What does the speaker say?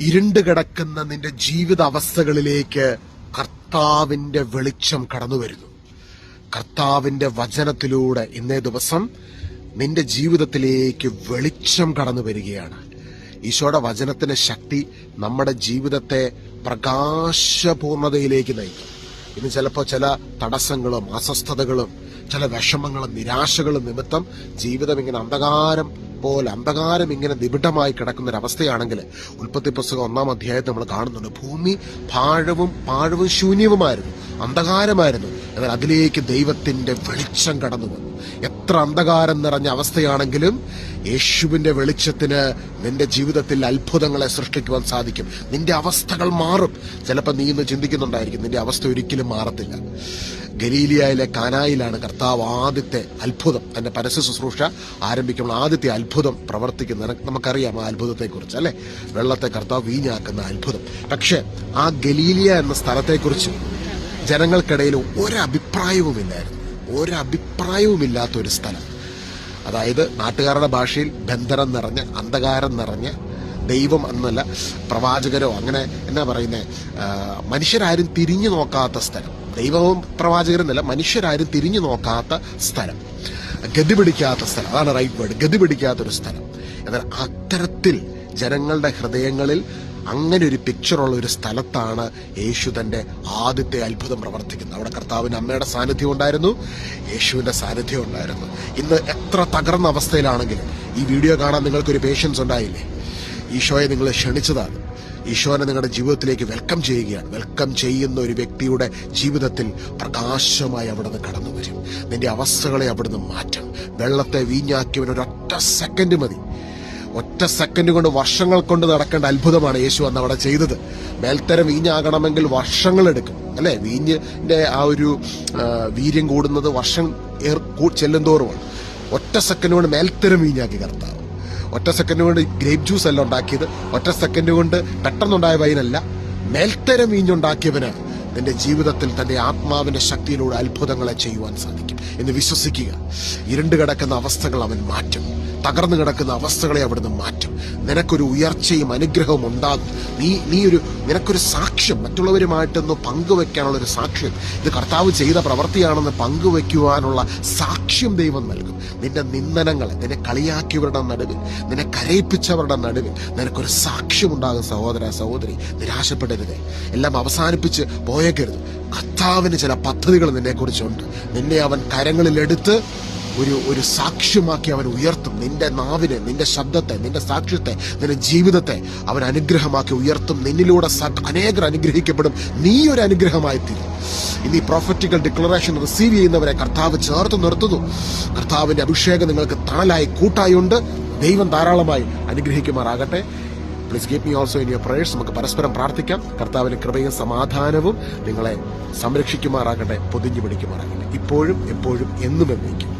ഇരുണ്ട് കിടക്കുന്ന നിന്റെ ജീവിത അവസ്ഥകളിലേക്ക് കർത്താവിന്റെ വെളിച്ചം കടന്നു വരുന്നു. കർത്താവിന്റെ വചനത്തിലൂടെ ഇന്നേ ദിവസം നിന്റെ ജീവിതത്തിലേക്ക് വെളിച്ചം കടന്നു വരികയാണ്. ഈശോയുടെ വചനത്തിന്റെ ശക്തി നമ്മുടെ ജീവിതത്തെ പ്രകാശപൂർണതയിലേക്ക് നയിക്കും. ഇന്ന് ചിലപ്പോൾ ചില തടസ്സങ്ങളും അസ്വസ്ഥതകളും ചില വിഷമങ്ങളും നിരാശകളും നിമിത്തം ജീവിതം ഇങ്ങനെ അന്ധകാരം പോലെ അന്ധകാരം ഇങ്ങനെ നിബിഡമായി കിടക്കുന്ന ഒരു അവസ്ഥയാണെങ്കിൽ ഉൽപ്പത്തി പുസ്തകം ഒന്നാം അധ്യായത്തിൽ നമ്മൾ കാണുന്നുണ്ട്. ഭൂമി പാഴവും പാഴവും ശൂന്യവുമായിരുന്നു. അന്ധകാരമായിരുന്നു. എന്നാൽ അതിലേക്ക് ദൈവത്തിന്റെ വെളിച്ചം കടന്നു വന്നു. എത്ര അന്ധകാരം നിറഞ്ഞ അവസ്ഥയാണെങ്കിലും യേശുവിന്റെ വെളിച്ചത്തിന് നിന്റെ ജീവിതത്തിൽ അത്ഭുതങ്ങളെ സൃഷ്ടിക്കുവാൻ സാധിക്കും. നിന്റെ അവസ്ഥകൾ മാറും. ചിലപ്പോൾ നീ ഇന്ന് ചിന്തിക്കുന്നുണ്ടായിരിക്കും നിന്റെ അവസ്ഥ ഒരിക്കലും മാറത്തില്ല. ഗലീലിയയിലെ കാനായിലാണ് കർത്താവ് ആദ്യത്തെ അത്ഭുതം. തന്റെ പരസ്യ ശുശ്രൂഷ ആരംഭിക്കുമ്പോൾ ആദ്യത്തെ അത്ഭുതം പ്രവർത്തിക്കുന്ന നിനക്ക് നമുക്കറിയാം ആ അത്ഭുതത്തെക്കുറിച്ച് അല്ലെ? വെള്ളത്തെ കർത്താവ് വീഞ്ഞാക്കുന്ന അത്ഭുതം. പക്ഷെ ആ ഗലീലിയ എന്ന സ്ഥലത്തെക്കുറിച്ച് ജനങ്ങൾക്കിടയിൽ ഒരഭിപ്രായവുമില്ലായിരുന്നു. ഒരഭിപ്രായവുമില്ലാത്ത ഒരു സ്ഥലം. അതായത് നാട്ടുകാരുടെ ഭാഷയിൽ ബന്ധനം നിറഞ്ഞ അന്ധകാരം നിറഞ്ഞ ദൈവം എന്നല്ല പ്രവാചകരോ അങ്ങനെ എന്നാ പറയുന്നത് മനുഷ്യരാരും തിരിഞ്ഞു നോക്കാത്ത സ്ഥലം. ദൈവവും പ്രവാചകരെന്നല്ല മനുഷ്യരാരും തിരിഞ്ഞു നോക്കാത്ത സ്ഥലം. ഗതി പിടിക്കാത്ത സ്ഥലം. അതാണ് റൈറ്റ് വേർഡ് ഗതി പിടിക്കാത്തൊരു സ്ഥലം. എന്നാൽ അത്തരത്തിൽ ജനങ്ങളുടെ ഹൃദയങ്ങളിൽ അങ്ങനെ ഒരു പിക്ചറുള്ള ഒരു സ്ഥലത്താണ് യേശു തന്റെ ആദ്യത്തെ അത്ഭുതം പ്രവർത്തിക്കുന്നത്. അവിടെ കർത്താവിന് അമ്മയുടെ സാന്നിധ്യം ഉണ്ടായിരുന്നു. യേശുവിന്റെ സാന്നിധ്യം ഉണ്ടായിരുന്നു. ഇന്ന് എത്ര തകർന്ന അവസ്ഥയിലാണെങ്കിലും ഈ വീഡിയോ കാണാൻ നിങ്ങൾക്കൊരു പേഷ്യൻസ് ഉണ്ടായില്ലേ? ഈശോയെ നിങ്ങൾ ക്ഷണിച്ചതാണ്. ഈശോനെ നിങ്ങളുടെ ജീവിതത്തിലേക്ക് വെൽക്കം ചെയ്യുകയാണ്. വെൽക്കം ചെയ്യുന്ന ഒരു വ്യക്തിയുടെ ജീവിതത്തിൽ പ്രകാശമായി അവിടുന്ന് കടന്നു വരും. നിന്റെ അവസ്ഥകളെ അവിടുന്ന് മാറ്റും വെള്ളത്തെ വീഞ്ഞാക്കിയവൻ ഒരൊറ്റ സെക്കൻഡ് മതി. ഒറ്റ സെക്കൻഡ് കൊണ്ട് വർഷങ്ങൾ കൊണ്ട് നടക്കേണ്ട അത്ഭുതമാണ് യേശു അന്ന് അവിടെ ചെയ്തത്. മേൽത്തരം വീഞ്ഞാകണമെങ്കിൽ വർഷങ്ങൾ എടുക്കും. അല്ലെ? വീഞ്ഞിന്റെ ആ ഒരു വീര്യം കൂടുന്നത് വർഷം ചെല്ലും തോറുമാണ് ചെല്ലുന്തോറുമാണ് ഒറ്റ സെക്കൻഡ് കൊണ്ട് മേൽത്തരം വീഞ്ഞാക്കി കർത്താവ്. ഒറ്റ സെക്കൻഡ് കൊണ്ട് ഗ്രേപ്പ് ജ്യൂസ് അല്ല ഉണ്ടാക്കിയത്. ഒറ്റ സെക്കൻഡ് കൊണ്ട് പെട്ടെന്നുണ്ടായ വൈനല്ല. മേൽത്തരം വീഞ്ഞുണ്ടാക്കിയവന് നിന്റെ ജീവിതത്തിൽ തന്റെ ആത്മാവിന്റെ ശക്തിയിലൂടെ അത്ഭുതങ്ങളെ ചെയ്യുവാൻ സാധിക്കും എന്ന് വിശ്വസിക്കുക. ഇരുണ്ടുകിടക്കുന്ന അവസ്ഥകൾ അവൻ മാറ്റും. തകർന്നു കിടക്കുന്ന അവസ്ഥകളെ അവിടുന്ന് മാറ്റും. നിനക്കൊരു ഉയർച്ചയും അനുഗ്രഹവും ഉണ്ടാകും. നീ നീ ഒരു നിനക്കൊരു സാക്ഷ്യം മറ്റുള്ളവരുമായിട്ടൊന്ന് പങ്കുവെക്കാനുള്ള ഒരു സാക്ഷ്യം. ഇത് കർത്താവ് ചെയ്ത പ്രവൃത്തിയാണെന്ന് പങ്കുവെക്കുവാനുള്ള സാക്ഷ്യം ദൈവം നൽകും. നിന്റെ നിന്ദനങ്ങളെ നിന്നെ കളിയാക്കിയവരുടെ നടുവിൽ നിന്നെ കരയിപ്പിച്ചവരുടെ നടുവിൽ നിനക്കൊരു സാക്ഷ്യം ഉണ്ടാകും സഹോദര സഹോദരി. നിരാശപ്പെടരുതേ. എല്ലാം അവസാനിപ്പിച്ച് പോയേക്കരുത്. കർത്താവിന് ചില പദ്ധതികൾ നിന്നെക്കുറിച്ചുണ്ട്. നിന്നെ അവൻ കരങ്ങളിലെടുത്ത് ഒരു ഒരു സാക്ഷ്യമാക്കി അവൻ ഉയർത്തും. നിന്റെ നാവിനെ നിന്റെ ശബ്ദത്തെ നിന്റെ സാക്ഷ്യത്തെ നിന്റെ ജീവിതത്തെ അവൻ അനുഗ്രഹമാക്കി ഉയർത്തും. നിന്നിലൂടെ അനേകർ അനുഗ്രഹിക്കപ്പെടും. നീ ഒരു അനുഗ്രഹമായി തീരും. ഇനി പ്രോഫറ്റിക്കൽ ഡിക്ലറേഷൻ റിസീവ് ചെയ്യുന്നവരെ കർത്താവ് ചേർത്ത് നിർത്തുന്നു. കർത്താവിന്റെ അഭിഷേകം നിങ്ങൾക്ക് തണലായി കൂട്ടായി ഉണ്ട് ദൈവം ധാരാളമായി അനുഗ്രഹിക്കുമാറാകട്ടെ. Please keep me also in your prayers നമുക്ക് പരസ്പരം പ്രാർത്ഥിക്കാം. കർത്താവിന്റെ കൃപയും സമാധാനവും നിങ്ങളെ സംരക്ഷിക്കുമാറാകട്ടെ പൊതിഞ്ഞു പിടിക്കുമാറാകട്ടെ. ഇപ്പോഴും എപ്പോഴും എന്നും എന്നേക്കും.